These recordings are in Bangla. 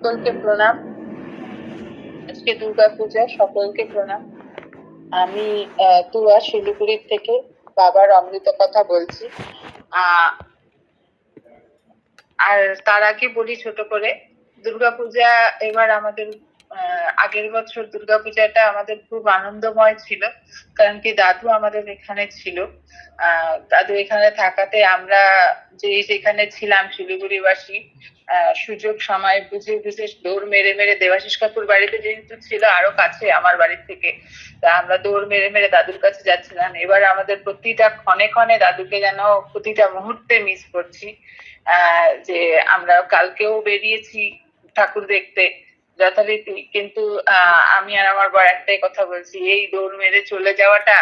সকলকে প্রণাম। আজকে দুর্গা পূজা, সকলকে প্রণাম। আমি তুয়া শিলিগুড়ির থেকে বাবার অমৃত কথা বলছি। আর তার আগে বলি ছোট করে দুর্গাপূজা এবার আমাদের আগের বছর দুর্গাপূজাটা আমাদের খুব আনন্দময় ছিল, কারণ কি দাদু আমাদের এখানে ছিল। দাদু এখানে থাকাতে আমরা যে যেখানে ছিলাম, শিলিগুড়িবাসী সুযোগ, সময় বুঝে বুঝে দৌড় মেরে মেরে দেবাশিস কাকুর বাড়িতে যেহেতু ছিল আরও কাছে আমার বাড়ির থেকে, তা আমরা দৌড় মেরে মেরে দাদুর কাছে যাচ্ছিলাম। এবার আমাদের প্রতিটা ক্ষণে ক্ষণে দাদুকে যেন প্রতিটা মুহূর্তে মিস করছি। যে আমরা কালকেও বেরিয়েছি ঠাকুর দেখতে। যথারীতি। কিন্তু আমি আর আমার বর একটাই কথা বলছি, এই দৌড় মেরে চলে যাওয়াটা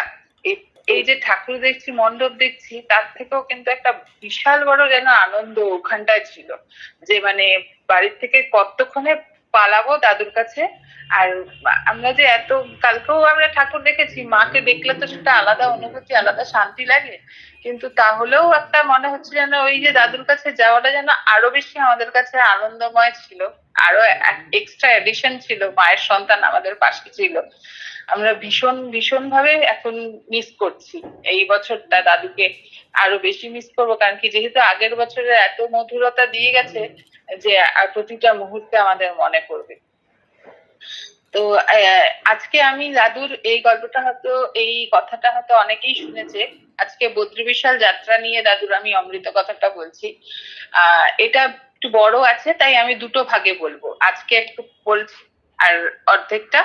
এই যে ঠাকুর দেখছি, মণ্ডপ দেখছি, তার থেকেও কিন্তু একটা বিশাল বড় যেন আনন্দ ওখানটায় ছিল। যে মানে বাড়ির থেকে কতক্ষণে পালাবো দাদুর কাছে? আর আমরা যে এত, কালকেও আমরা ঠাকুর দেখেছি, মাকে দেখলে তো সেটা আলাদা অনুভূতি, আলাদা শান্তি লাগে। কিন্তু তাহলেও একটা মনে হচ্ছে যেন ওই যে দাদুর কাছে যাওয়াটা যেন আরও বেশি আমাদের কাছে আনন্দময় ছিল। আরও এক্সট্রা এডিশন ছিল, মায়ের সন্তান আমাদের পাশে ছিল। আমরা ভীষণ ভীষণ ভাবে এখন মিস করছি। এই বছরটা দাদুকে আরও বেশি মিস করব, কারণ কি যেহেতু আগের বছরে এত মধুরতা দিয়ে গেছে যে প্রতিটা মুহূর্তে আমাদের মনে পড়বে। তো আজকে আমি দাদুর এই গল্পটা হয়তো, এই কথাটা হয়তো অনেকেই শুনেছে। আজকে বদ্রী বিশাল যাত্রা নিয়ে দাদুর আমি অমৃত কথাটা বলছি। এটা একটু বড় আছে, তাই আমি দুটো ভাগে বলব। আজকে একটু বলছি, আর অর্ধেকটা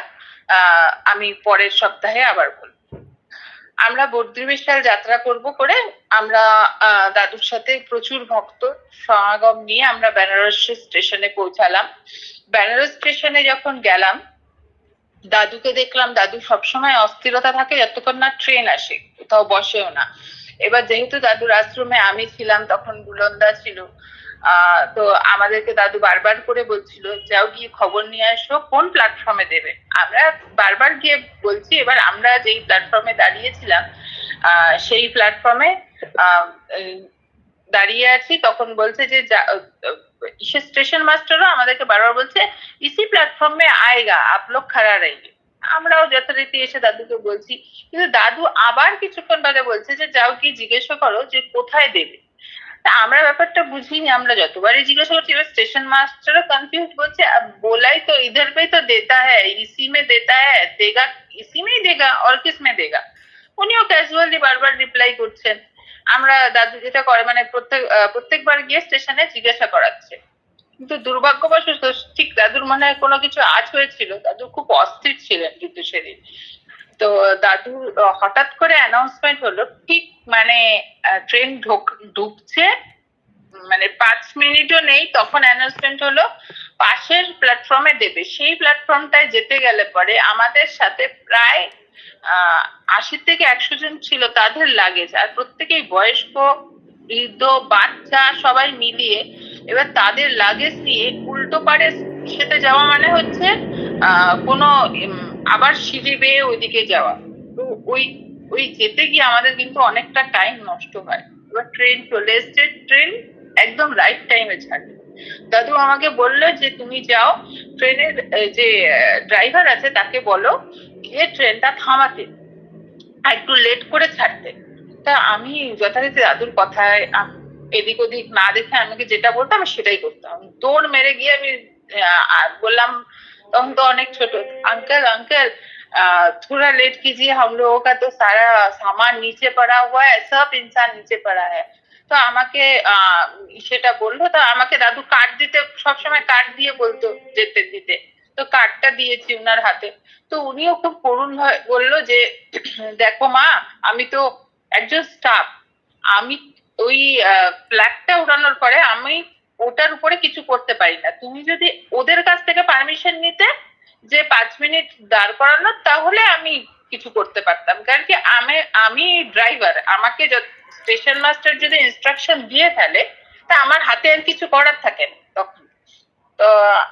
আমি পরের সপ্তাহে আবার বলব। আমরা বদ্রী বিশাল যাত্রা করব করে আমরা দাদুর সাথে প্রচুর ভক্ত সমাগম নিয়ে আমরা বেনারস স্টেশনে পৌঁছালাম। বেনারস স্টেশনে যখন গেলাম দাদুকে দেখলাম, দাদু সবসময় অস্থিরতা থাকে, যতক্ষণ না ট্রেন আসে, কোথাও বসেও না। এবার যেহেতু দাদুর আশ্রমে আমি ছিলাম, তখন বুলন্দা ছিল। তো আমাদেরকে দাদু বারবার করে বলছিল, যাও গিয়ে খবর নিয়ে আসো, কোন প্ল্যাটফর্মে দেবে? আমরা বারবার গিয়ে বলছি, এবার আমরা যেই প্ল্যাটফর্মে দাঁড়িয়েছিলাম সেই প্ল্যাটফর্মে দাঁড়িয়ে আছি, তখন বলছে যে স্টেশন মাস্টারও আমাদেরকে বারবার বলছে, ইসি প্ল্যাটফর্মে আয়গা, আপ লোক খাড়া রয়েঙ্গে আমরাও যথারীতি এসে দাদুকে বলছি, কিন্তু দাদু আবার কিছুক্ষণ বাদে বলছে যে, যাও কি জিজ্ঞেস করো যে কোথায় দেবে? তা আমরা ব্যাপারটা বুঝিনি, আমরা যতবারই জিজ্ঞেস করছি, এবার স্টেশন মাস্টারও কনফিউজ বলছে বোলাই তো ইধার পেয়ে তো দেতা হ্যাঁ ইসি মে দেতা হ্যাঁ দেগা, ইসি মেই দেগা আর কিস মে দেগা? উনিও ক্যাজুয়ালি বারবার রিপ্লাই করছেন। আমরা দাদু যেটা করে মানে প্রত্যেক প্রত্যেকবার গিয়ে স্টেশনে জিজ্ঞাসা করাচ্ছে। কিন্তু দুর্ভাগ্যবশত ঠিক দাদুর মনে হয় কোনো কিছু আজ হয়েছিল, দাদু খুব অস্থির ছিলেন কিন্তু সেদিন। তো দাদু হঠাৎ করে অ্যানাউন্সমেন্ট হলো, ঠিক মানে ট্রেন ঢোক, ঢুকছে মানে পাঁচ মিনিটও নেই, তখন অ্যানাউন্সমেন্ট হলো, পাশের প্ল্যাটফর্মে দেবে। সেই প্ল্যাটফর্মটায় যেতে গেলে পরে আমাদের সাথে প্রায় আশি থেকে একশো জন ছিল তাদের লাগেজ আর প্রত্যেকেই বয়স্ক, বৃদ্ধ, বাচ্চা সবাই মিলিয়ে এবার তাদের লাগেজ নিয়ে উল্টো পারে সেতে যাওয়া মানে হচ্ছে কোনো আবার সিঁড়ি বেয়ে ওইদিকে যাওয়া। তো ওই ওই যেতে গিয়ে আমাদের কিন্তু অনেকটা টাইম নষ্ট হয়। এবার ট্রেন চলে এসছে ট্রেন একদম রাইট টাইমে ছাড়বে। দাদু আমাকে বললো যে তুমি যাও ট্রেনের আহ, যে ড্রাইভার আছে তাকে বলো গিয়ে ট্রেনটা থামাতে আর একটু লেট করে ছাড়তে তা আমি যথারীতি দাদুর কথায় আম- এদিক ওদিক না দেখে আমাকে যেটা বলতাম আমি সেটাই করতাম দৌড় মেরে গিয়ে আমি আহ, আর বললাম তখন তো অনেক ছোট अंकल अंकल थोड़ा लेट कीजिए हम लोगों का तो सारा सामान नीचे पड़ा हुआ है सब इंसान नीचे पड़ा है তো আমাকে সেটা বলল, তো আমাকে দাদু কার্ড দিতে, সবসময় কার্ড দিয়ে বলতো যেতে, দিতে। তো কার্ডটা দিয়েছি উনার হাতে। তো উনিও খুব করুণ বলল যে, দেখো মা, আমি তো একজন স্টাফ আমি ওই ফ্ল্যাগটা উড়ানোর পরে আমি ওটার উপরে কিছু করতে পারি না। তুমি যদি ওদের কাছ থেকে পারমিশন নিতে, যে পাঁচ মিনিট দাঁড় করানো তাহলে আমি কিছু করতে পারতাম। কারণ কি, আমি আমি ড্রাইভার আমাকে স্টেশন মাস্টার যদি ইনস্ট্রাকশন দিয়ে ফেলে, তা আমার হাতে আর কিছু করার থাকে না তখন। তো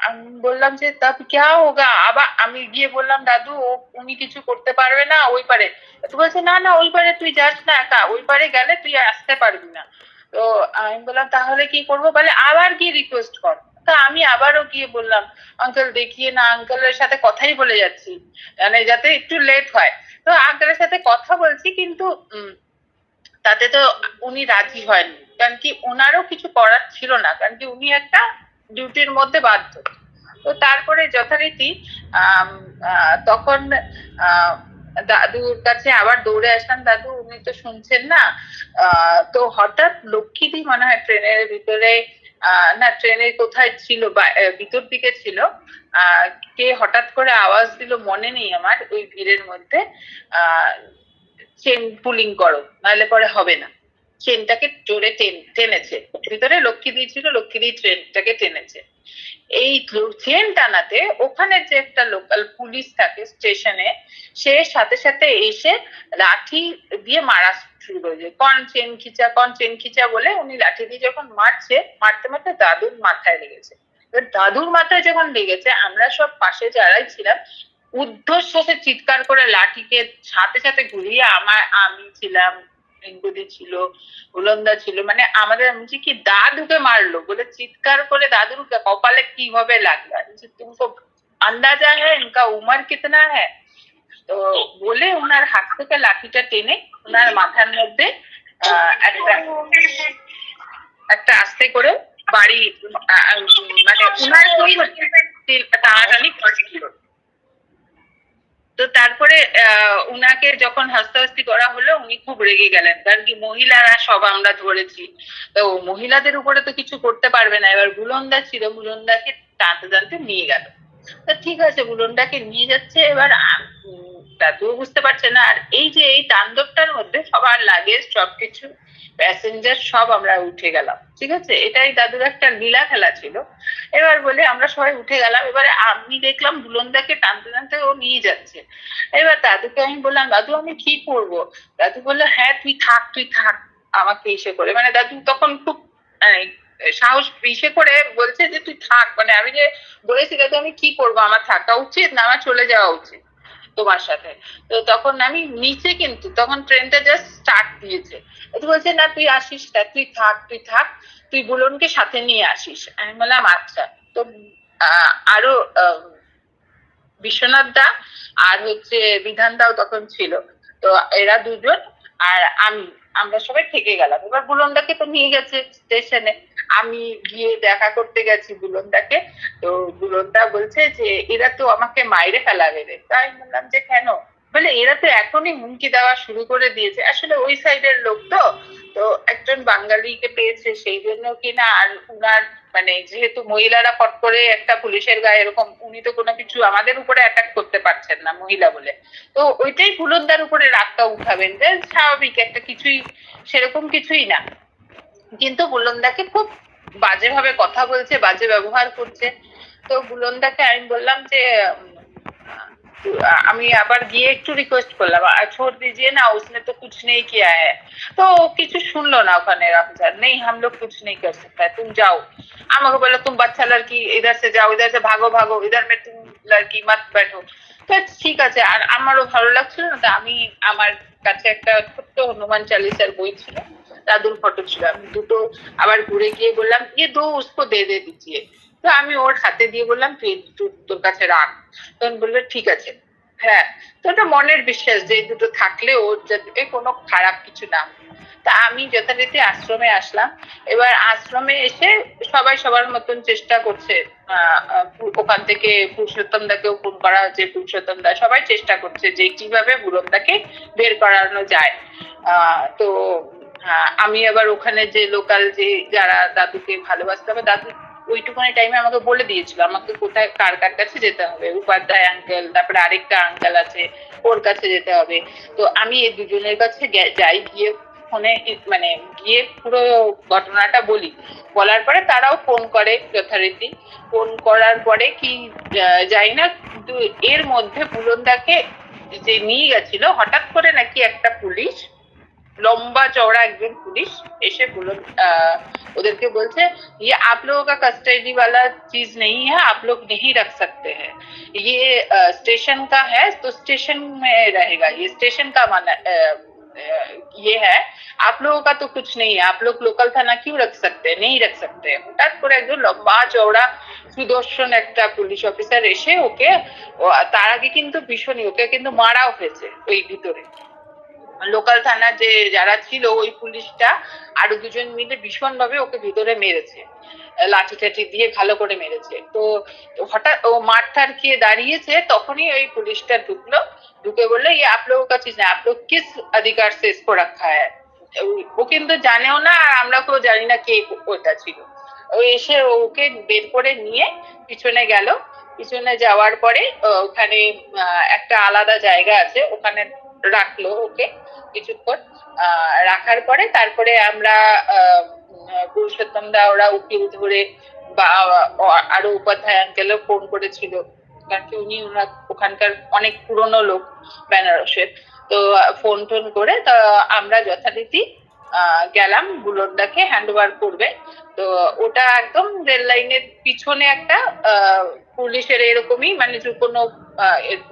আমি বললাম যে, তা ক্যা হোগা আবার আমি গিয়ে বললাম, দাদু, ও, উনি কিছু করতে পারবে না ওই পারে। তো বলছে, না না, ওই পারে তুই যাস না একা। ওই পারে গেলে তুই আসতে পারবি না। তো আমি বললাম, তাহলে কি করব? বলে, আবার গিয়ে রিকোয়েস্ট কর। তা আমি আবারও গিয়ে বললাম আঙ্কেল দেখিয়ে না আঙ্কেলের সাথে কথাই বলে যাচ্ছি। মানে যাতে একটু লেট হয়। তো আঙ্কেলের সাথে কথা বলছি, কিন্তু তাতে তো উনি রাজি হয়নি। কারণ কি ওনারও কিছু করার ছিল না, কারণ কি উনি একটা ডিউটির মধ্যে বাধ্য। তো তারপরে যথারীতি তখন দাদুর কাছে আবার দৌড়ে আসলাম। দাদু, উনি তো শুনছেন না? তো হঠাৎ লক্ষ্মীদি মনে হয় ট্রেনের ভিতরে না, ট্রেনের কোথায় ছিল ভিতর দিকে ছিল। কে হঠাৎ করে আওয়াজ দিল মনে নেই আমার, ওই ভিড়ের মধ্যে। চেন পুলিং করো, নাহলে পরে হবে না। চেনটাকে জোরে টেন, টেনেছে। ভিতরে লক্ষ্মী দিয়েছিল, লক্ষ্মী দিয়ে ট্রেনটাকে টেনেছে। এই চেন টানাতে ওখানে যে একটা লোকাল পুলিশ থাকে স্টেশনে সে সাথে সাথে এসে লাঠি দিয়ে মারা শুরু করেছে কন চেন খিচা, কন চেন খিচা বলে উনি লাঠি দিয়ে যখন মারছে, মারতে মারতে দাদুর মাথায় লেগেছে। দাদুর মাথায় যখন লেগেছে, আমরা সব পাশে যারাই ছিলাম ঊর্ধ্বশ্বাসে চিৎকার করে লাঠিকে সাথে সাথে ঘুরিয়ে আমার আমি ছিলাম রিঙ্কুদি ছিল উলন্দা ছিল মানে আমাদের আমি কি দাদুকে মারলো বলে চিৎকার করে দাদুর কপালে কীভাবে লাগল? তুমকো আন্দাজা হ্যাঁ ইনকা উমর কিতনা হ্যাঁ? তো বলে ওনার হাত থেকে লাঠিটা টেনে ওনার মাথার মধ্যে আহ, একটা একটা আস্তে করে বাড়ি মানে ওনার টানাটানি করছিল তো তারপরে উনাকে যখন হাস্তাহাস্তি করা হলো, উনি খুব রেগে গেলেন। কারণ কি, মহিলারা সব আমরা ধরেছি। তো মহিলাদের উপরে তো কিছু করতে পারবে না। এবার বুলন্দা ছিল বুলন্দাকে টানতে টানতে নিয়ে গেল। তো ঠিক আছে বুলন্দাকে নিয়ে যাচ্ছে। এবার দাদুও বুঝতে পারছে না। আর এই যে এই তাণ্ডবটার মধ্যে সবার লাগেজ সবকিছু প্যাসেঞ্জার সব আমরা উঠে গেলাম ঠিক আছে? এটাই দাদুর একটা লীলা খেলা ছিল। এবার বলে আমরা সবাই উঠে গেলাম। এবারে আমি দেখলাম বুলন্দাকে টানতে টানতে ও নিয়ে যাচ্ছে। এবার দাদুকে আমি বললাম দাদু আমি কি করব? দাদু বলল হ্যাঁ তুই থাক তুই থাক। আমাকে ইসে করে মানে দাদু তখন খুব আহ, সাহস ইসে করে বলছে যে তুই থাক। মানে আমি যে বলেছি দাদু আমি কি করব? আমার থাকা উচিত না আমার চলে যাওয়া উচিত? তোমার সাথে। তো তখন আমি নিচে কিন্তু, তখন ট্রেনটা জাস্ট স্টার্ট দিয়েছে। তো বলছে, না, তুই আসিস না, তুই থাক তুই থাক, তুই বুলনকে সাথে নিয়ে আসিস। আমি বললাম আচ্ছা। তো আরও বিশ্বনাথ দা আর হচ্ছে বিধান দাও তখন ছিল। তো এরা দুজন আর আমি। আমরা সবাই থেকে গেলাম। এবার বুলন্দাকে তো নিয়ে গেছে স্টেশনে আমি গিয়ে দেখা করতে গেছি বুলন্দাকে। তো বুলন্দা বলছে যে, এরা তো আমাকে মাইরে ফেলাবে রে। তাই বললাম যে, কেন? বলে এরা তো এখনই হুমকি দেওয়া শুরু করে দিয়েছে। আসলে ওই সাইডের লোক তো তো একজন বাঙালিকে পেয়েছে সেই জন্য কিনা আর উনার মানে যেহেতু মহিলারা ফট করে একটা পুলিশের গায়ে এরকম, উনি তো কোনো কিছু আমাদের উপরে অ্যাটাক করতে পারছেন না মহিলা বলে। তো ওইটাই বুলন্দার উপরে রাগটা উঠাবেন যে স্বাভাবিক, একটা কিছুই সেরকম কিছুই না। কিন্তু বুলন্দাকে খুব বাজেভাবে কথা বলছে, বাজে ব্যবহার করছে। তো বুলন্দাকে আমি বললাম যে আমি আবার গিয়ে একটু রিকোয়েস্ট করলাম আর ছোড় দিজিয়ে না उसने तो कुछ नहीं किया है তো ও কিছু শুনলো না ওখানে অফিসার नहीं हम लोग कुछ नहीं कर सकता है तुम जाओ আমাকে বললো तुम बच्चा लड़की इधर से जाओ इधर से भागो भागो इधर में तुम लड़की मत बैठो তো ঠিক আছে আর আমারও ভালো লাগছিল না তো আমি আমার কাছে একটা ছোট্ট হনুমান চালিসার বই ছিল দাদুর ফটো ছিল আমি দুটো আবার ঘুরে গিয়ে বললাম ইয়ে দো উসকো দে দে দিজিয়ে তো আমি ওর হাতে দিয়ে বললাম তোর কাছে রাখ। তখন বলল, ঠিক আছে। হ্যাঁ তো ওটা মনের বিশ্বাস যে দুটো থাকলে ওর যাতে কোনো খারাপ কিছু না তা আমি যথারীতি আশ্রমে আসলাম। এবার আশ্রমে এসে সবাই সবার মতন চেষ্টা করছে ওখান থেকে পুরুষোত্তম দাকেও ফোন করা হচ্ছে পুরুষোত্তম দা সবাই চেষ্টা করছে যে কীভাবে বুড়নদাকে বের করানো যায়। তো আমি আবার ওখানে যে লোকাল যে যারা দাদুকে ভালোবাসতে হবে দাদু ওইটুকুনি টাইমে আমাকে বলে দিয়েছিল, আমাকে কোথায়, কার কার কাছে যেতে হবে? উপাধ্যায় আঙ্কেল তারপরে আরেকটা আঙ্কেল আছে, ওর কাছে যেতে হবে। তো আমি এই দুজনের কাছে যাই, গিয়ে ফোনে মানে গিয়ে পুরো ঘটনাটা বলি। বলার পরে তারাও ফোন করে যথারীতি। ফোন করার পরে কি যাই না এর মধ্যে বুলন্দাকে যে নিয়ে গেছিল, হঠাৎ করে নাকি একটা পুলিশ লম্বা চওড়া একজন পুলিশ এসে বুলন আহ, ওদেরকে বলছে ये आप लोगों का कस्टडी वाला चीज नहीं है आप लोग नहीं रख सकते हैं ये स्टेशन का है तो स्टेशन में रहेगा ये स्टेशन का माना अ, ये है आप लोगों का तो कुछ नहीं है आप लोग लोकल थाना क्यों रख सकते हैं नहीं रख सकते হঠাৎ করে একজন লম্বা চওড়া সুদর্শন একটা পুলিশ অফিসার এসে ওকে ও- তার আগে কিন্তু ভীষণই ওকে কিন্তু মারাও হয়েছে ওই ভিতরে লোকাল থানা যে যারা ছিল ওই পুলিশটা আরো দুজন মিলে ভীষণ ভাবে ওকে ভিতরে মেরেছে লাঠি টাঠি দিয়ে ভালো করে মেরেছে তো তো হঠাৎ ও মাঠ ঠার খেয়ে দাঁড়িয়েছে তখনই ওই পুলিশটা ঢুকলো ঢুকে বললো ये आप लोगों का चीज है आप लोग किस अधिकार से इसको रखा है ও- ও কিন্তু জানেও না আর আমরা কেউ জানি না কে ওটা ছিল ও এসে ওকে বের করে নিয়ে পিছনে গেল পিছনে যাওয়ার পরে আহ, ওখানে আহ, একটা আলাদা জায়গা আছে ওখানে রাখল ওকে কিছুক্ষণ রাখার পরে তারপরে আমরা পুরুষোত্তম দা ওরা উকিল ধরে বা আরও উপাধ্যায় আঙ্কেলও ফোন করেছিল। কারণ কি উনি ওখানকার অনেক পুরনো লোক, বেনারসের। তো ফোন টোন করে আমরা যথারীতি গেলাম, বুলন্দাকে হ্যান্ড ওভার করবে। তো ওটা একদম রেল লাইনের পিছনে একটা পুলিশের এরকমই মানে যে কোনো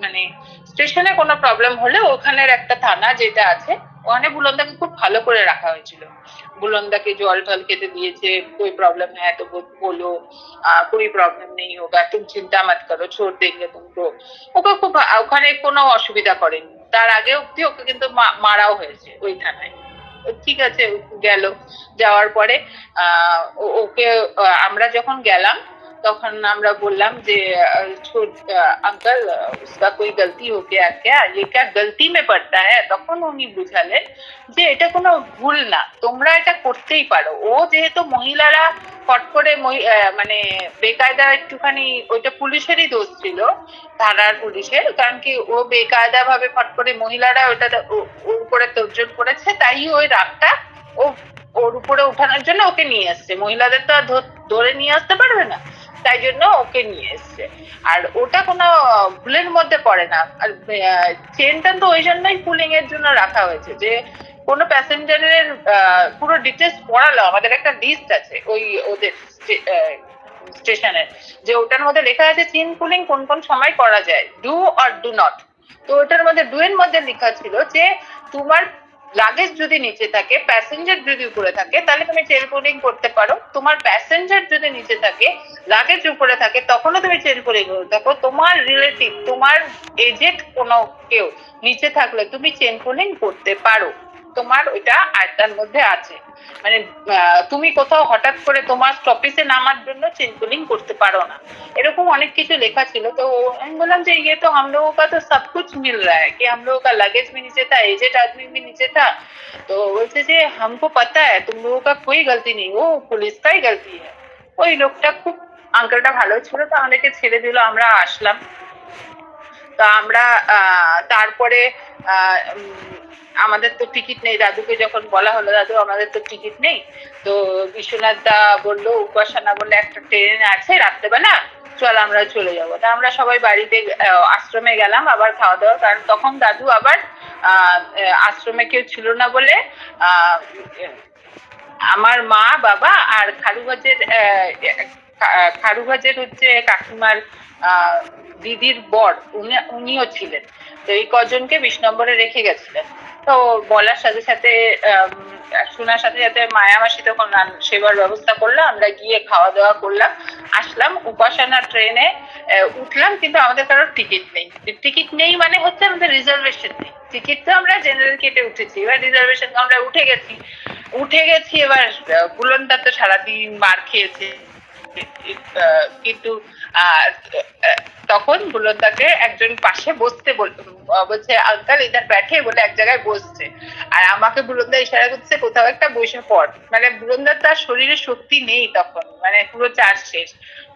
মানে স্টেশনে কোনো প্রবলেম হলে ওখানের একটা থানা যেটা আছে, ওখানে বুলন্দাকে খুব ভালো করে রাখা হয়েছিল। বুলন্দাকে জল টল খেতে দিয়েছে, কোই প্রবলেম হ্যাঁ তো বলো কোই প্রবলেম নেই হোগা তুমি চিন্তা মত করো ছোট দেখলে তুমি ওকে খুব, ওখানে কোনো অসুবিধা করেনি। তার আগে অব্দি ওকে কিন্তু মারাও হয়েছে ওই থানায়। ঠিক আছে গেল। যাওয়ার পরে আহ ওকে আমরা যখন গেলাম তখন আমরা বললাম যে আহ, ছোট আঙ্কল उसका कोई गलती हो गया क्या ये क्या गलती में पड़ता है তখন উনি বুঝালেন যে এটা কোনো ভুল না তোমরা এটা করতেই পারো ও যেহেতু মহিলারা ফট করে মহি- আহ, মানে বেকায়দা একটুখানি ওইটা পুলিশেরই দোষ ছিল থানার পুলিশের কারণ কি ও বেকায়দা ভাবে ফট করে মহিলারা ওটা ও- ওর উপরে তর্জন করেছে তাই ওই রাগটা ও ওর উপরে উঠানোর জন্য ওকে নিয়ে এসছে মহিলাদের তো আর ধর- ধরে নিয়ে আসতে পারবে না তাই জন্য ওকে নিয়ে এসছে। আর ওটা কোনো ভুলের মধ্যে পড়ে না। আর চেনটা তো ওই জন্যই পুলিং এর জন্য রাখা হয়েছে যে, কোনো প্যাসেঞ্জারের পুরো ডিটেলস পড়ালো। আমাদের একটা লিস্ট আছে ওই ওদের স্টেশনের। যে ওটার মধ্যে লেখা আছে চেন পুলিং কোন কোন সময় করা যায়। ডু অর ডু নট তো ওটার মধ্যে ডু এর মধ্যে লেখা ছিল যে, তোমার লাগেজ যদি নিচে থাকে প্যাসেঞ্জার যদি উপরে থাকে, তাহলে তুমি চেন পুলিং করতে পারো। তোমার প্যাসেঞ্জার যদি নিচে থাকে লাগেজ উপরে থাকে, তখনও তুমি চেন পুলিং করতে থাকো তোমার রিলেটিভ তোমার এজেড কোনো কেউ নিচে থাকলে তুমি চেন পুলিং করতে পারো। তোমার ওইটা আয়তার মধ্যে আছে মানে আহ, তুমি কোথাও হঠাৎ করে তোমার স্টপেজে নামার জন্য চেন পুলিং করতে পারো না এরকম অনেক কিছু লেখা ছিল তো আমি বললাম যে ये तो हम लोगों का तो सब कुछ मिल रहा है कि हम लोगों का लगेज भी नीचे था एजेड आदमी भी नीचे था तो বলছে যে हमको पता है तुम लोगों का कोई गलती नहीं वो पुलिस का ही गलती है ওই লোকটা খুব আঙ্কেলটা ভালো ছিল তো আমাদেরকে ছেড়ে দিল আমরা আসলাম তা আমরা তারপরে আমাদের তো টিকিট নেই। দাদুকে যখন বলা হলো, দাদু, আমাদের তো টিকিট নেই। তো বিশ্বনাথ দা বলল, উপাসনা বললে, একটা ট্রেন আছে রাত্রেবেলা, চল আমরা চলে যাব। তা আমরা সবাই বাড়িতে আশ্রমে গেলাম আবার খাওয়া দাওয়া, কারণ তখন দাদু আবার আশ্রমে কেউ ছিল না বলে আমার মা, বাবা আর খারুবাজের খারুবাজের হচ্ছে কাকিমার দিদির বর উনি উনিও ছিলেন। তো এই কজনকে বিশ নম্বরে রেখে গেছিলেন। তো বলার সাথে সাথে শোনার সাথে সাথে মায়ামাসি তখন সেবার ব্যবস্থা করল আমরা গিয়ে খাওয়া দাওয়া করলাম আসলাম উপাসনা ট্রেনে উঠলাম কিন্তু আমাদের কারোর টিকিট নেই। টিকিট নেই মানে হচ্ছে আমাদের রিজার্ভেশন নেই। টিকিট তো আমরা জেনারেল কেটে উঠেছি এবার রিজার্ভেশন আমরা উঠে গেছি। উঠে গেছি এবার আহ, বুলন্দা তো সারাদিন মার খেয়েছে। কিন্তু তখন বুলন্দাকে একজন পাশে বসতে বল বলছে, আঙ্কাল ইধার ব্যাঠে বলে এক জায়গায় বসছে। আর আমাকে বুলন্দা ইশারা করছে, কোথাও একটা বসে পড়। মানে বুলন্দার তার শরীরে শক্তি নেই তখন মানে পুরো চার্জ শেষ।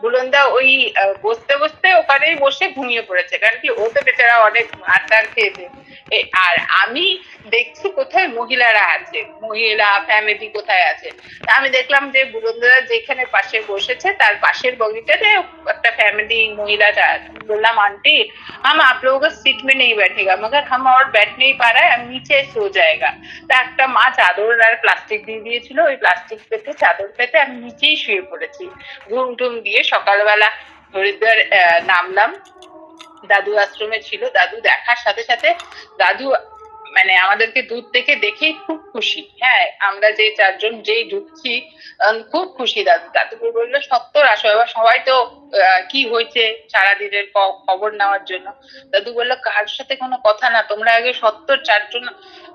বুলন্দা ওই আহ, বসতে বসতে ওখানেই বসে ঘুমিয়ে পড়েছে কারণ কি ও তো বেচারা অনেক আটার খেয়েছে এ, আর আমি দেখছি কোথায় মহিলারা আছে মহিলা ফ্যামিলি কোথায় আছে তা আমি দেখলাম যে বুলন্দরা যেখানে পাশে বসেছে তার পাশের বগিটাতে একটা फैमिली महिला था बोललाम आंटी हम आप लोगों को सीट में नहीं बैठेगा मगर हम और बैठ नहीं पा रहा है हम नीचे सो जाएगा তা একটা মা চাদর আর প্লাস্টিক দিয়ে দিয়েছিল ওই প্লাস্টিক পেতে চাদর পেতে আমি নিচেই শুয়ে পড়েছি ঘুম টুম দিয়ে সকালবেলা হরিদ্বার নামলাম দাদু আশ্রমে ছিল। দাদু দেখার সাথে সাথে দাদু মানে আমাদেরকে দূর থেকে দেখেই খুব খুশি। হ্যাঁ আমরা যে চারজন যেই ঢুকছি খুব খুশি দাদু। দাদুকে বলল, সত্তর, আসো। এবার সবাই তো কি হয়েছে সারাদিনের খবর নেওয়ার জন্য? দাদু বলল কার সাথে কোনো কথা না। তোমরা আগে সত্তর চারজন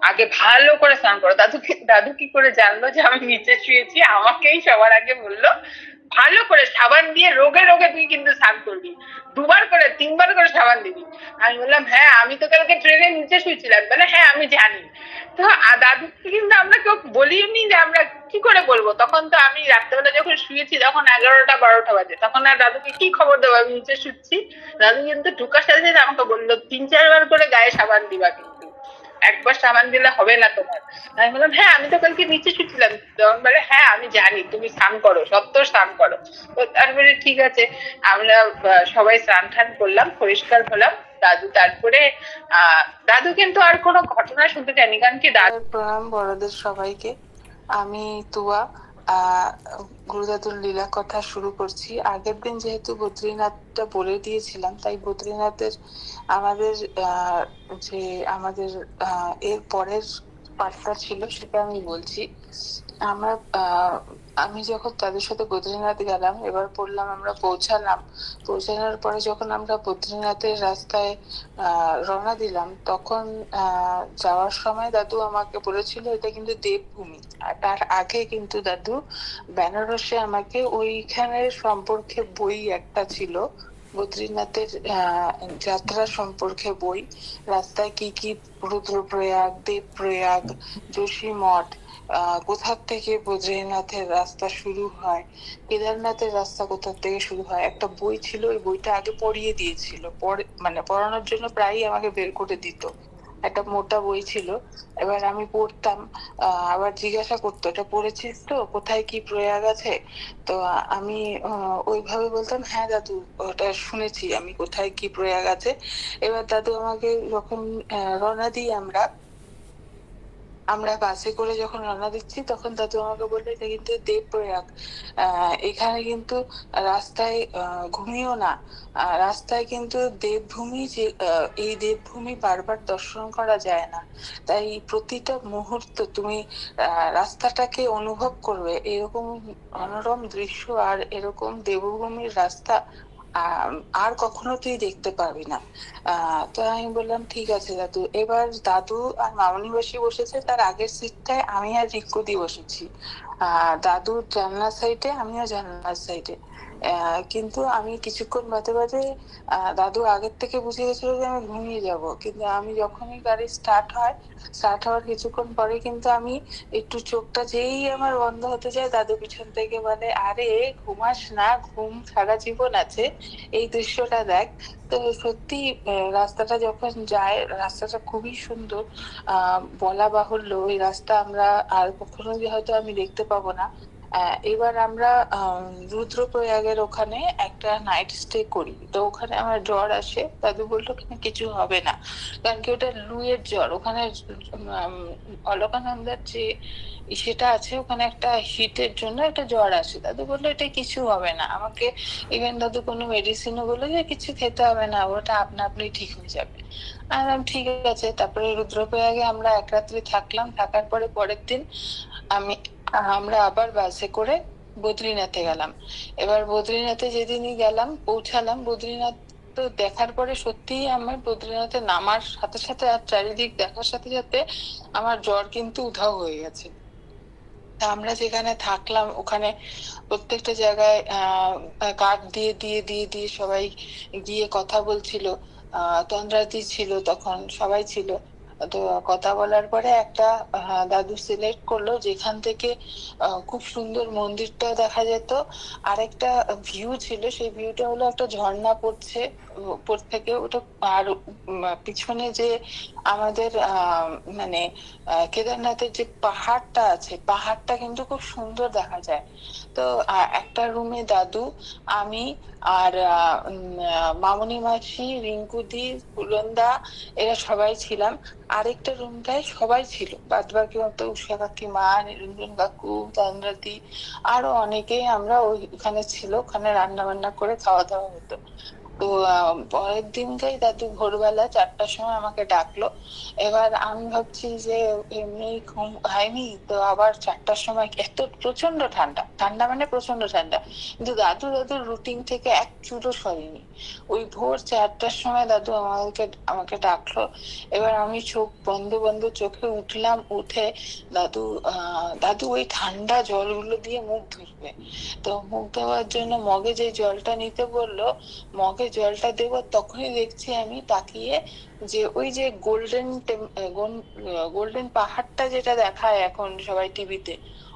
আগে ভালো করে স্নান করো। দাদুকে, দাদু কি করে জানলো যে আমি নিচে শুয়েছি? আমাকেই সবার আগে বলল ভালো করে সাবান দিয়ে রোগে রোগে তুই কিন্তু স্নান করবি। দুবার করে, তিনবার করে সাবান দিবি। আমি বললাম হ্যাঁ আমি তো কালকে ট্রেনের নিচে শুয়েছিলাম। বলে হ্যাঁ আমি জানি। তো দাদুকে কিন্তু আমরা কেউ বলিনি যে আমরা কি করে বলব। তখন তো আমি রাত্রেবেলা যখন শুয়েছি, তখন এগারোটা, বারোটা বাজে। তখন আর দাদুকে কি খবর দেবো? আমি নিচে শুচ্ছি। দাদু কিন্তু ঢুকার সাথে সাথে আমাকে বলল, তিন, চারবার করে গায়ে সাবান দিবা কিন্তু। একবার সামান দিলে হবে না তোমার। আমি বললাম হ্যাঁ আমি তো কালকে নিচে শুচ্ছিলাম তখন বলে হ্যাঁ আমি জানি, তুমি স্নান করো সত্তর স্নান করো। তারপরে ঠিক আছে। আমরা সবাই স্নান টান করলাম, পরিষ্কার হলাম। দাদু তারপরে, আহ, দাদু কিন্তু আর কোনো ঘটনা শুনতে চায়নি, কারণ কি দাদু প্রণাম বড়দের সবাইকে। আমি তুয়া গুরুদাদুর লীলা কথা শুরু করছি। আগের দিন যেহেতু বদ্রীনাথটা বলে দিয়েছিলাম, তাই বদ্রীনাথের আমাদের যে আমাদের এর পরের পার্টটা ছিল সেটা আমি বলছি। আমরা আমি যখন তাদের সাথে বদ্রীনাথ গেলাম, এবার পড়লাম আমরা পৌঁছালাম। পৌঁছানোর পরে যখন আমরা বদ্রীনাথের রাস্তায় রওনা দিলাম, তখন যাওয়ার সময় দাদু আমাকে বলেছিল, এটা কিন্তু দেবভূমি। আর তার আগে কিন্তু দাদু, বেনারসে আমাকে ওইখানের সম্পর্কে বই একটা ছিল। বদ্রীনাথের যাত্রা সম্পর্কে বই রাস্তায় কি কি রুদ্রপ্রয়াগ দেবপ্রয়াগ যোশী মঠ আহ, কোথার থেকে বদ্রীনাথের রাস্তা শুরু হয় কেদারনাথের রাস্তা কোথার থেকে শুরু হয় একটা বই ছিল ওই বইটা আগে পড়িয়ে দিয়েছিল পড়ে মানে পড়ানোর জন্য প্রায়ই আমাকে বের করে দিত। একটা মোটা বই ছিল। এবার আমি পড়তাম আবার জিজ্ঞাসা করতো, এটা পড়েছিস তো? কোথায় কি প্রয়াগ আছে? তো আমি ওইভাবে বলতাম হ্যাঁ দাদু, ওটা শুনেছি, আমি কোথায় কি প্রয়াগ আছে? এবার দাদু আমাকে যখন রওনা দিই আমরা আমরা বাসে করে যখন রওনা দিচ্ছি, তখন দাদু আমাকে বলল, এটা কিন্তু দেবপ্রয়াগ। এখানে কিন্তু রাস্তায় ঘুমিও না। রাস্তায় কিন্তু দেবভূমি যে এই দেবভূমি বারবার দর্শন করা যায় না। তাই প্রতিটা মুহূর্ত তুমি রাস্তাটাকে অনুভব করবে। এরকম মনোরম দৃশ্য আর এরকম দেবভূমির রাস্তা আর কখনো তুই দেখতে পাবি না। তো আমি বললাম, ঠিক আছে, দাদু। এবার দাদু আর মামনি বসে বসেছে, তার আগের সিটটায় আমি আর রিকুদি বসেছি। দাদুর জানলার সাইডে আমিও জানলার সাইডে কিন্তু আমি কিছুক্ষণ বাদে বাদে দাদু আগের থেকে বুঝে গেছিল যে আমি ঘুমিয়ে যাব। কিন্তু আমি যখনই গাড়ি স্টার্ট হয় স্টার্ট হওয়ার কিছুক্ষণ পরে কিন্তু আমি একটু চোখটা যেই আমার বন্ধ হতে যায়, দাদু পিছন থেকে বলে, আরে, ঘুমাস না, ঘুম সারা জীবন আছে। এই দৃশ্যটা দেখ। তো সত্যি রাস্তাটা যখন যায়, রাস্তাটা খুবই সুন্দর। বলা বাহুল্য ওই রাস্তা আমরা আর কখনো হয়তো আমি দেখতে পাবো না। এবার আমরা রুদ্রপ্রয়াগের ওখানে একটা নাইট স্টে করি। তো ওখানে আমার জ্বর আসে, দাদু বলল ওখানে কিছু হবে না। কারণ কি ওটা লুয়ের জ্বর। ওখানে অলকানন্দার যে সেটা আছে, ওখানে একটা হিটের জন্য একটা জ্বর আসে। দাদু বলল, এটা কিছু হবে না। আমাকে ইভেন দাদু কোনো মেডিসিনও বলল যে, কিছু খেতে হবে না, ওটা আপনা আপনি ঠিক হয়ে যাবে। ঠিক আছে। তারপরে রুদ্রপ্রয়াগে আমরা এক রাত্রি থাকলাম। থাকার পরে পরের দিন আমি আমরা আবার বাসে করে বদ্রীনাথে গেলাম। এবার বদ্রীনাথে যেদিনই গেলাম, পৌঁছালাম, বদ্রীনাথ তো দেখার পরে সত্যিই আমার বদ্রীনাথে নামার সাথে সাথে আর চারিদিক দেখার সাথে সাথে আমার জ্বর কিন্তু উধাও হয়ে গেছে। আমরা যেখানে থাকলাম, ওখানে প্রত্যেকটা জায়গায় কাঠ দিয়ে দিয়ে দিয়ে দিয়ে সবাই গিয়ে কথা বলছিল। আহ, তন্দ্রাদি ছিল তখন, সবাই ছিল। কথা বলার পরে একটা দাদু সিলেক্ট করল, যেখান থেকে খুব সুন্দর মন্দিরটা দেখা যেত। আর একটা ভিউ ছিল, সেই ভিউটা হলো একটা ঝর্ণা পড়ছে। উপর থেকে ওটা আর পিছনে যে আমাদের মানে কেদারনাথের যে পাহাড়টা আছে, পাহাড়টা কিন্তু খুব সুন্দর দেখা যায়। তো একটা রুমে দাদু, আমি আর মামনি মাসি রিঙ্কুদি ফুলন্দা এরা সবাই ছিলাম। আরেকটা রুমটায় সবাই ছিল। বাদ বাকি মতো উষা কাকিমা নিরঞ্জন কাকু তন্দ্রাদি আরও অনেকেই আমরা ওই- ওখানে ছিল। ওখানে রান্না বান্না করে খাওয়া দাওয়া হতো। তো পরের দিনকেই দাদু ভোরবেলা চারটার সময় আমাকে ডাকলো, এবার আমি ভাবছি যে এমনি ঘুম হয়নি, তো আবার চারটার সময় এত প্রচণ্ড ঠান্ডা ঠান্ডা মানে প্রচণ্ড ঠান্ডা, কিন্তু দাদু, দাদুর রুটিন থেকে এক চুলো সরেনি। ওই ভোর চারটার সময় দাদু আমাকে আমাকে ডাকলো, এবার আমি চোখ বন্ধ বন্ধ চোখে উঠলাম, উঠে দাদু দাদু ওই ঠান্ডা জলগুলো দিয়ে মুখ ধুবে তো মুখ ধোয়ার জন্য মগে যে জলটা নিতে বলল, মগে জলটা দেবো, তখনই দেখছি আমি তাকিয়ে যে ওই যে গোল্ডেন গোল্ডেন পাহাড়টা যেটা দেখায় এখন সবাই টিভিতে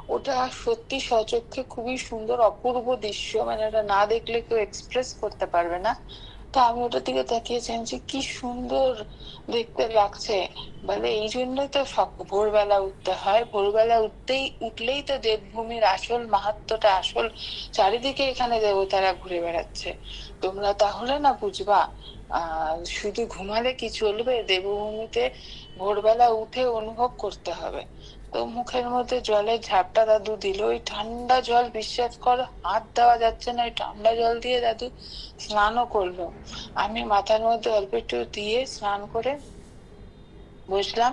ওটা সত্যি সচক্ষে খুবই সুন্দর, অপূর্ব দৃশ্য। মানে ওটা না দেখলে কেউ এক্সপ্রেস করতে পারবে না। তো আমি ওটার দিকে তাকিয়েছিলাম যে কি সুন্দর দেখতে লাগছে। বলে এই জন্যই তো ভোরবেলা উঠতে হয়। ভোরবেলা উঠতেই, উঠলেই তো দেবভূমির আসল মাহাত্মটা, আসল চারিদিকে এখানে দেবতারা ঘুরে বেড়াচ্ছে। তোমরা তাহলে না বুঝবা শুধু ঘুমালে কি চলবে? দেবভূমিতে ভোরবেলা উঠে অনুভব করতে হবে। তো মুখের মধ্যে জলের ঝাপটা দাদু দিল। ওই ঠান্ডা জল বিশ্বাস কর, হাত দেওয়া যাচ্ছে না ওই ঠান্ডা জল দিয়ে দাদু স্নানও করল। আমি মাথার মধ্যে অল্প একটু দিয়ে স্নান করে বসলাম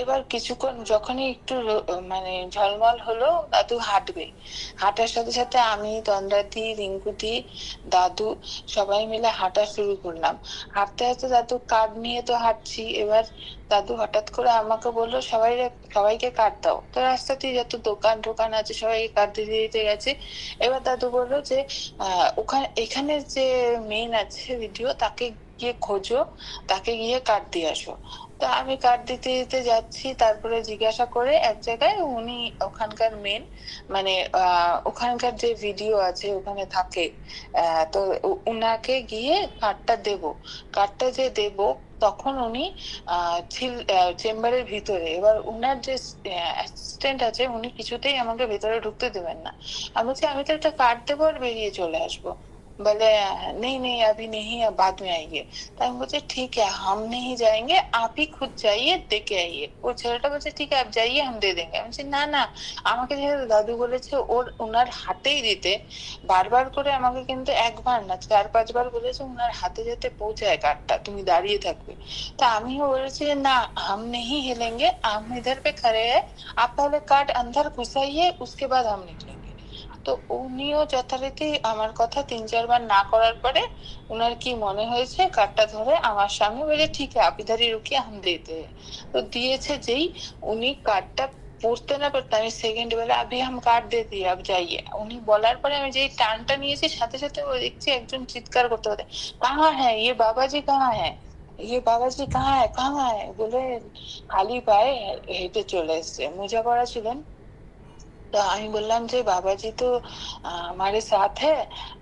এবার কিছুক্ষণ যখনই একটু মানে ঝলমল হলো, দাদু হাঁটবে। হাঁটার সাথে সাথে আমি, তন্দ্রাদি রিঙ্কুদি দাদু সবাই মিলে হাঁটা শুরু করলাম। হাঁটতে হাঁটতে দাদু কার্ড নিয়ে তো হাঁটছি। এবার দাদু হঠাৎ করে আমাকে বলল, সবাই সবাইকে কার্ড দাও। তো রাস্তাতেই যত দোকান টোকান আছে, সবাইকে কার্ড দিতে দিতে গেছে। এবার দাদু বলল যে ওখানে, এখানে যে মেইন আছে ভিডিও তাকে গিয়ে খোঁজো, তাকে গিয়ে কার্ড দিয়ে আসো। তা আমি কার্ড দিতে দিতে যাচ্ছি, তারপরে জিজ্ঞাসা করে এক জায়গায় উনি ওখানকার মেন মানে ওখানকার যে ভিডিও আছে ওখানে থাকে। তো উনাকে গিয়ে কার্ডটা দেব। কার্ডটা যে দেব, তখন উনি চেম্বারের ভিতরে। এবার উনার যে অ্যাসিস্ট্যান্ট আছে, উনি কিছুতেই আমাকে ভেতরে ঢুকতে দেবেন না। আমি বলছি, আমি তো একটা কার্ড দেবো আর বেরিয়ে চলে আসব। बोले नहीं नहीं अभी नहीं अब बाद में आएंगे तो আমি বলছি ঠিক है हम नहीं जाएंगे आप ही खुद जाइए दे के आइए ও ছেলেটা বলছে ঠিক আছে आप जाइए हम दे देंगे আমি বলছি না না আমাকে যেহেতু দাদু বলেছে ওর ওনার হাতেই দিতে বারবার করে আমাকে কিন্তু একবার না চার পাঁচবার বলেছে ওনার হাতে যাতে পৌঁছায় কার্ডটা তুমি দাঁড়িয়ে থাকবে তা আমিও বলেছি যে, না हम नहीं हिलेंगे हम इधर पे खड़े हैं आप पहले कार्ड अंदर घुसाइए उसके बाद हम निकलेंगे তো উনিও যথারীতি আমার কথা তিন চারবার না করার পরে উনার কি মনে হয়েছে কার্ডটা ধরে আমার সামনে বলে ঠিক আছে आप इधर ही रुकिए हम देते हैं তো দিয়েছে যেই উনি কার্ডটা পড়তে না পড়তে আমি সেকেন্ড বেলা আবি हम कार्ड दे दिए अब जाइए উনি বলার পরে আমি যেই টানটা নিয়েছি সাথে সাথে ও দেখছি একজন চিৎকার করতে করতে কাহা হ্যাঁ ये বাবাজি কাহা হ্যাঁ ये বাবাজি কাহা হ্যাঁ কাহা হ্যাঁ বলে খালি পায়ে হেঁটে চলে এসছে মোজা পরা ছিলেন तो আমি বললাম যে बाबाजी तो आ, हमारे साथ है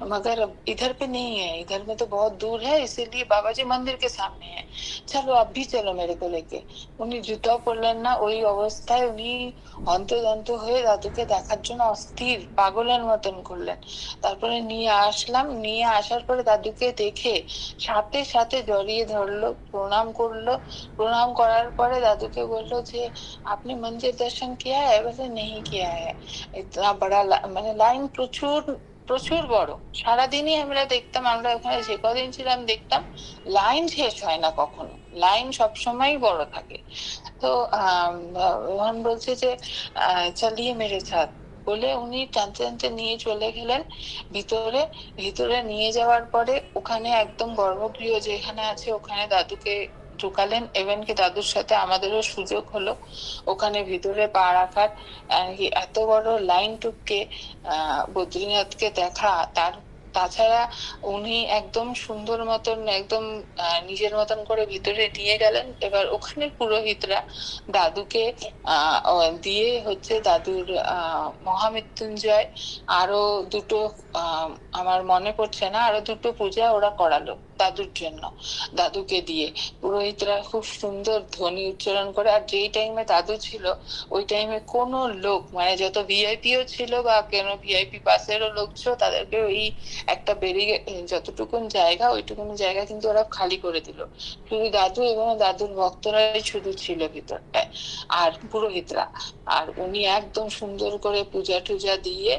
मगर इधर पे नहीं है इधर में तो बहुत दूर है इसीलिए बाबाजी मंदिर के सामने है चलो अब भी चलो मेरे को लेके উনি জুতাও পরলেন না ওই অবস্থায় উনি অন্তদন্ত হয়ে দাদুকে দেখার জন্য অস্থির পাগলের মতন করলেন তারপরে নিয়ে আসলাম নিয়ে আসার পরে দাদুকে দেখে সাথে সাথে জড়িয়ে ধরলো প্রণাম করলো প্রণাম করার পরে দাদুকে বললো যে আপনি মন্দির দর্শন কিয়া है বলে नहीं किया है इतना बड़ा ला- মানে লাইন প্রচুর প্রচুর বড়। সারাদিনই আমরা দেখতাম, আমরা ওখানে যে কদিন ছিলাম দেখতাম লাইন শেষ হয় না কখনো। লাইন সবসময় বড় থাকে। তো রোহন বলছে যে চালিয়ে মেরে সাথ বলে উনি টানতে টানতে নিয়ে চলে গেলেন। ভিতরে ভিতরে নিয়ে যাওয়ার পরে ওখানে একদম গর্ভগৃহ যেখানে আছে, ওখানে দাদুকে ঢুকালেন। এভেন কি দাদুর সাথে আমাদেরও সুযোগ হলো। ওখানে ভিতরে পা রাখার এত বড় লাইন টুককে বদ্রীনাথকে দেখা। তার, তাছাড়া উনি একদম সুন্দর মতন, একদম নিজের মতন করে ভিতরে নিয়ে গেলেন। এবার ওখানে পুরোহিতরা দাদুকে দিয়ে হচ্ছে দাদুর মহামৃত্যুঞ্জয় আরও দুটো আমার মনে পড়ছে না আরও দুটো পূজা ওরা করালো। দাদুর জন্য, দাদুকে দিয়ে। পুরোহিতরা খুব সুন্দর ধ্বনি উচ্চারণ করে, আর যেই টাইমে দাদু ছিল, ওই টাইমে কোনো লোক মানে যত ভিআইপিও ছিল বা কেন ভিআইপি পাসেরও লোক ছিল, তাদেরকে ওই একটা বেরিয়ে যতটুকুন জায়গা ওইটুকুন জায়গা কিন্তু ওরা খালি করে দিল। শুধু দাদু এবং দাদুর ভক্তরাই শুধু ছিল ভিতরটায়, আর পুরোহিতরা। আর উনি একদম সুন্দর করে পূজা টুজা দিয়ে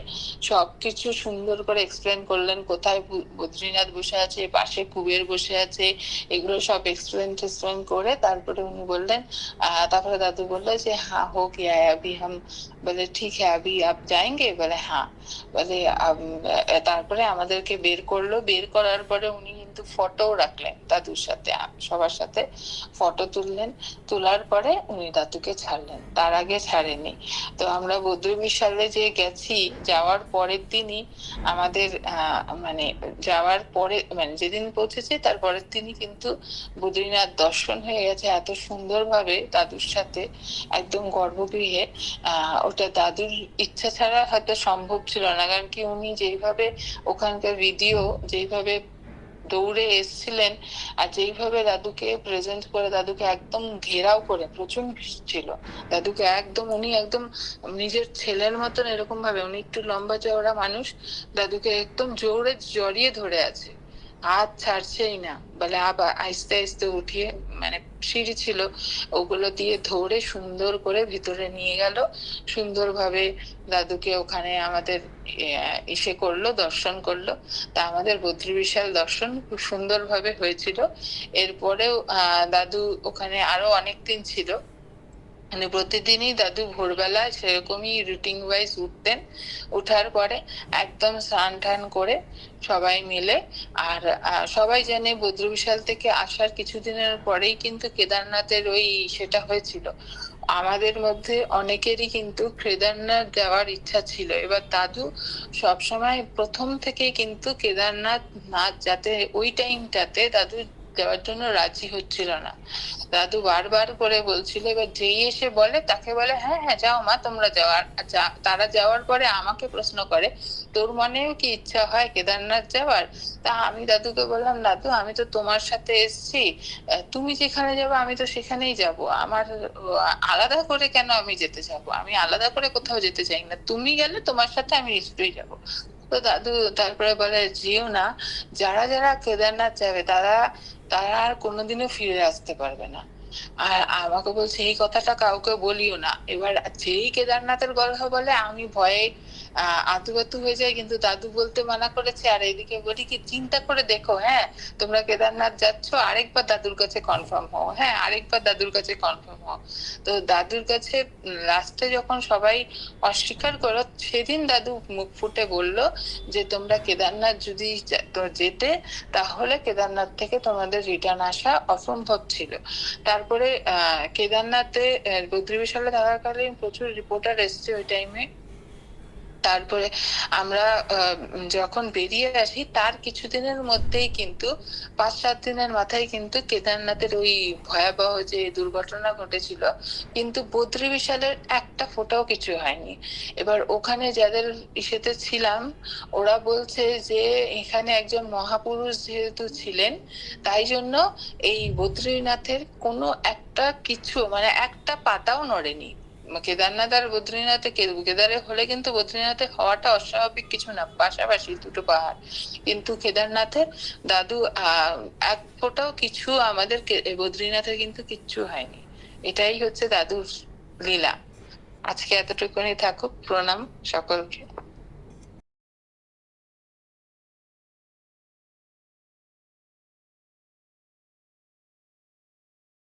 সবকিছু সুন্দর করে এক্সপ্লেন করলেন, কোথায় বদ্রীনাথ বসে আছে, পাশে কুবের বসে আছে এগুলো সব এক্সপ্লেন টেক্সপ্লেন করে তারপরে উনি বললেন আহ, তারপরে দাদু বললো যে হ্যাঁ হো গিয়া है अभी हम বলে ঠিক है अभी आप जाएंगे বলে হ্যাঁ বলে আম- আহ, তারপরে আমাদেরকে বের করলো বের করার পরে উনি কিন্তু ফটো রাখলেন দাদুর সাথে আ- সবার সাথে ফটো তুললেন তোলার পরে উনি দাদুকে ছাড়লেন তার আগে ছাড়েনি তো আমরা বৌদ্ধ বিশালে যে গেছি যাওয়ার পরের দিনই আমাদের আহ, মানে যাওয়ার পরে মানে যেদিন পৌঁছেছি তার পরের দিনই কিন্তু বদ্রীনাথ দর্শন হয়ে গেছে এত সুন্দরভাবে দাদুর সাথে, একদম গর্ভগৃহে। ওটা দাদুর ইচ্ছা ছাড়া হয়তো সম্ভব ছিল না, কারণ কি উনি যেইভাবে ওখানকার ভিডিও, যেইভাবে দৌড়ে এসছিলেন আর যেইভাবে দাদুকে প্রেজেন্ট করে, দাদুকে একদম ঘেরাও করে, প্রচুর ছিল। দাদুকে একদম, উনি একদম নিজের ছেলের মতন এরকম ভাবে উনি একটু লম্বা চওড়া মানুষ, দাদুকে একদম জোরে জড়িয়ে ধরে আছে। হাত ছাড়ছেই না। বলে, আবার আস্তে আস্তে উঠিয়ে মানে সিঁড়ি ছিল, ওগুলো দিয়ে ধরে সুন্দর করে ভিতরে নিয়ে গেল। সুন্দরভাবে দাদুকে ওখানে আমাদের ইসে করল, দর্শন করল। তা আমাদের বদ্রী বিশাল দর্শন খুব সুন্দরভাবে হয়েছিল। এরপরেও দাদু ওখানে আরও অনেক দিন ছিল। মানে প্রতিদিনই দাদু ভোরবেলা সেরকমই রুটিন ওয়াইজ উঠতেন। উঠার পরে একদম স্নান টান করে সবাই মিলে। আর সবাই জানে বদ্র বিশাল থেকে আসার কিছুদিনের পরেই কিন্তু কেদারনাথের ওই সেটা হয়েছিল। আমাদের মধ্যে অনেকেরই কিন্তু কেদারনাথ যাওয়ার ইচ্ছা ছিল। এবার দাদু সবসময় প্রথম থেকে কিন্তু কেদারনাথ নাথ যাতে ওই টাইমটাতে দাদু যাওয়ার জন্য রাজি হচ্ছিল না। দাদু বারবার করে বলছিল, এবার যেই এসে বলে, তাকে বলে হ্যাঁ হ্যাঁ যাও মা, তোমরা যাও। আর তারা যাওয়ার পরে আমাকে প্রশ্ন করে, তোর মনেও কি ইচ্ছা হয় কেদারনাথ যাওয়ার? তা আমি দাদুকে বললাম, দাদু, আমি তো তোমার সাথে এসেছি। তুমি যেখানে যাব, আমি তো সেখানেই যাব। আমার, আলাদা করে কেন আমি যেতে যাব? আমি আলাদা করে কোথাও যেতে চাই না। তুমি গেলে তোমার সাথে আমি নিশ্চয়ই যাব। তো দাদু, তারপরে বলে যেও না, যারা যারা কেদারনাথ যাবে, তারা তারা আর কোনোদিনও ফিরে আসতে পারবে না। আর আমাকে বলছে, এই কথাটা কাউকে বলিও না। এবার যেই কেদারনাথের গল্প বলে, আমি ভয়ে আতুবাতু হয়ে যায়, কিন্তু দাদু বলতে মানা করেছে, আর এদিকে বলি কি চিন্তা করে দেখো হ্যাঁ? তোমরা কেদারনাথ যাচ্ছ, আরেকবার দাদুর কাছে কনফার্ম হও হ্যাঁ? আরেকবার দাদুর কাছে কনফার্ম হও। তো দাদুর কাছে লাস্টে যখন সবাই অস্বীকার করো, সেদিন দাদু মুখ ফুটে বলল যে, তোমরা কেদারনাথ যদি যেতে, তাহলে কেদারনাথ থেকে তোমাদের রিটার্ন আসা অসম্ভব ছিল। তারপরে কেদারনাথে বদ্রী বিশালে থাকাকালীন প্রচুর রিপোর্টার এসছে ওই টাইমে তারপরে আমরা যখন বেরিয়ে আসি, তার কিছুদিনের মধ্যেই কিন্তু, পাঁচ সাত দিনের মাথায় কিন্তু কেদারনাথের ওই ভয়াবহ যে দুর্ঘটনা ঘটেছিল, কিন্তু বদ্রী বিশালের একটা ফোটাও কিছু হয়নি। এবার ওখানে যাদের ইসেতে ছিলাম, ওরা বলছে যে এখানে একজন মহাপুরুষ যেহেতু ছিলেন, তাই জন্য এই বদ্রীনাথের কোনো একটা কিছু মানে একটা পাতাও নড়েনি। কেদারনাথ আর বদ্রীনাথে কেদারে হলে কিন্তু বদ্রীনাথে হওয়াটা অস্বাভাবিক কিছু না, পাশাপাশি দুটো পাহাড়। কিন্তু কেদারনাথে দাদু এক ফোটাও কিছু আমাদের বদ্রীনাথে কিন্তু কিচ্ছু হয়নি। এটাই হচ্ছে দাদুর লীলা। আজকে এতটুকুনি থাকুক। প্রণাম সকলকে।